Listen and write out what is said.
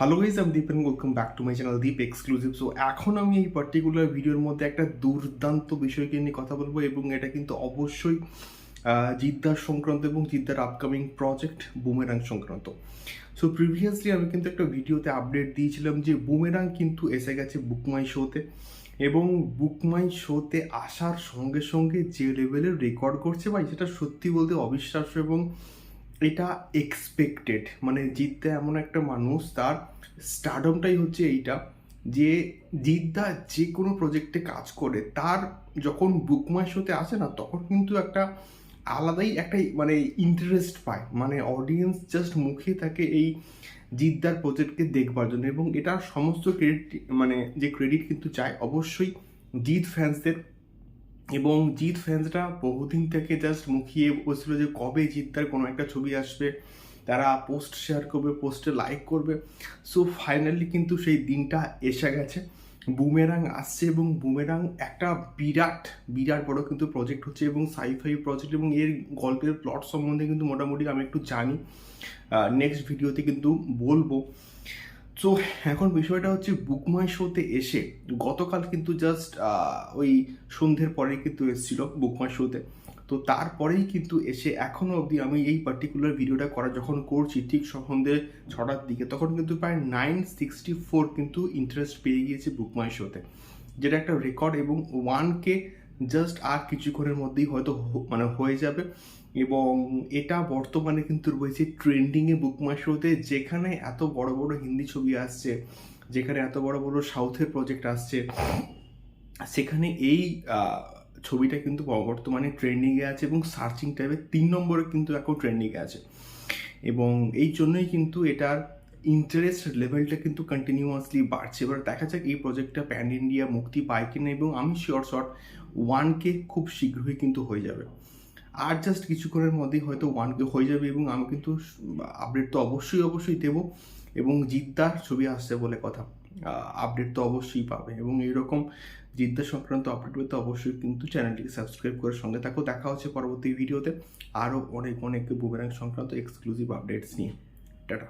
Hello guys আমি Deep welcome back to my channel Deep exclusive so এখন আমি এই পার্টিকুলার ভিডিওর মধ্যে একটা দুর্দান্ত বিষয়কে নিয়ে কথা বলব এবং এটা কিন্তু অবশ্যই জিদ্দার সংক্রান্ত এবং জিদ্দার আপকামিং প্রজেক্ট বুমেরাং সংক্রান্ত। সো প্রিভিয়াসলি আমি কিন্তু একটা ভিডিওতে আপডেট দিয়েছিলাম যে বুমেরাং কিন্তু এসে গেছে বুকমাই শোতে এবং বুকমাই শোতে আসার সঙ্গে সঙ্গে যে লেভেলের রেকর্ড করছে ভাই, সেটা সত্যি বলতে অবিশ্বাস্য এবং এটা এক্সপেক্টেড মানে জিদ্দা এমন একটা মানুষ, তার স্টারডমটাই হচ্ছে এইটা, যে জিদ্দা যে কোনো প্রজেক্টে কাজ করে, তার যখন বুকমাই শোতে আসে না, তখন কিন্তু একটা আলাদাই একটা মানে ইন্টারেস্ট পায়। মানে অডিয়েন্স জাস্ট মুখে থাকে এই জিদ্দার প্রজেক্টকে দেখবার জন্য এবং এটার সমস্ত ক্রেডিট মানে যে ক্রেডিট কিন্তু চায়, অবশ্যই জিৎ ফ্যান্সদের এবং জিৎ ফ্যান্সরা বহুদিন থেকে জাস্ট মুখিয়ে বসছিল যে কবে জিদ্দার কোনো একটা ছবি আসবে, তারা পোস্ট শেয়ার করবে পোস্টে লাইক করবে। সো ফাইনালি কিন্তু সেই দিনটা এসে গেছে। বুমেরাং আসছে এবং বুমেরাং একটা বিরাট বিরাট বড় কিন্তু প্রজেক্ট হচ্ছে এবং সাইফাই প্রজেক্ট এবং এর গল্পের প্লট সম্বন্ধে কিন্তু মোটামুটি আমি একটু জানি। নেক্সট ভিডিওতে কিন্তু বলব। সো এখন বিষয়টা হচ্ছে বুকমাই শোতে এসে গতকাল কিন্তু জাস্ট ওই সন্ধ্যের পরে কিন্তু এসেছিল বুকমাই শোতে তো। তারপরেই কিন্তু এসে এখনও অবধি আমি এই পার্টিকুলার ভিডিওটা করা যখন করছি ঠিক সন্ধ্যে ছটার দিকে, তখন কিন্তু প্রায় নাইন সিক্সটি ফোর কিন্তু ইন্টারেস্ট পেয়ে গিয়েছে বুকমাই শোতে যেটা একটা রেকর্ড এবং ওয়ানকে জাস্ট আর কিছুক্ষণের মধ্যেই হয়তো মানে হয়ে যাবে। এবং এটা বর্তমানে কিন্তু রয়েছে ট্রেন্ডিংয়ে বুকমাই শোতে যেখানে এত বড় বড় হিন্দি ছবি আসছে, যেখানে এত বড় বড় সাউথের প্রজেক্ট আসছে, সেখানে এই ছবিটা কিন্তু বর্তমানে ট্রেন্ডিংয়ে আছে এবং সার্চিং টাইপের তিন নম্বরে কিন্তু এখন ট্রেন্ডিংয়ে আছে। এবং এই জন্যই কিন্তু এটার ইন্টারেস্ট লেভেলটা কিন্তু কন্টিনিউয়াসলি বাড়ছে। এবার দেখা যাক এই প্রজেক্টটা প্যান ইন্ডিয়া মুক্তি পায় কিনা এবং আমি শিওর শট ওয়ানকে খুব শীঘ্রই কিন্তু হয়ে যাবে। আর জাস্ট কিছুক্ষণের মধ্যেই হয়তো ওয়ানকে হয়ে যাবে এবং আমি কিন্তু আপডেট তো অবশ্যই অবশ্যই দেবো এবং জিদ্দার ছবি আসছে বলে কথা। আপডেট তো অবশ্যই পাবে এবং এইরকম জিদ্দার সংক্রান্ত আপডেট পেতে অবশ্যই কিন্তু চ্যানেলটিকে সাবস্ক্রাইব করে সঙ্গে থাকো। দেখা হচ্ছে পরবর্তী ভিডিওতে আরও অনেক অনেক বুমেরাং সংক্রান্ত এক্সক্লুসিভ আপডেটস নিয়ে। টাটা।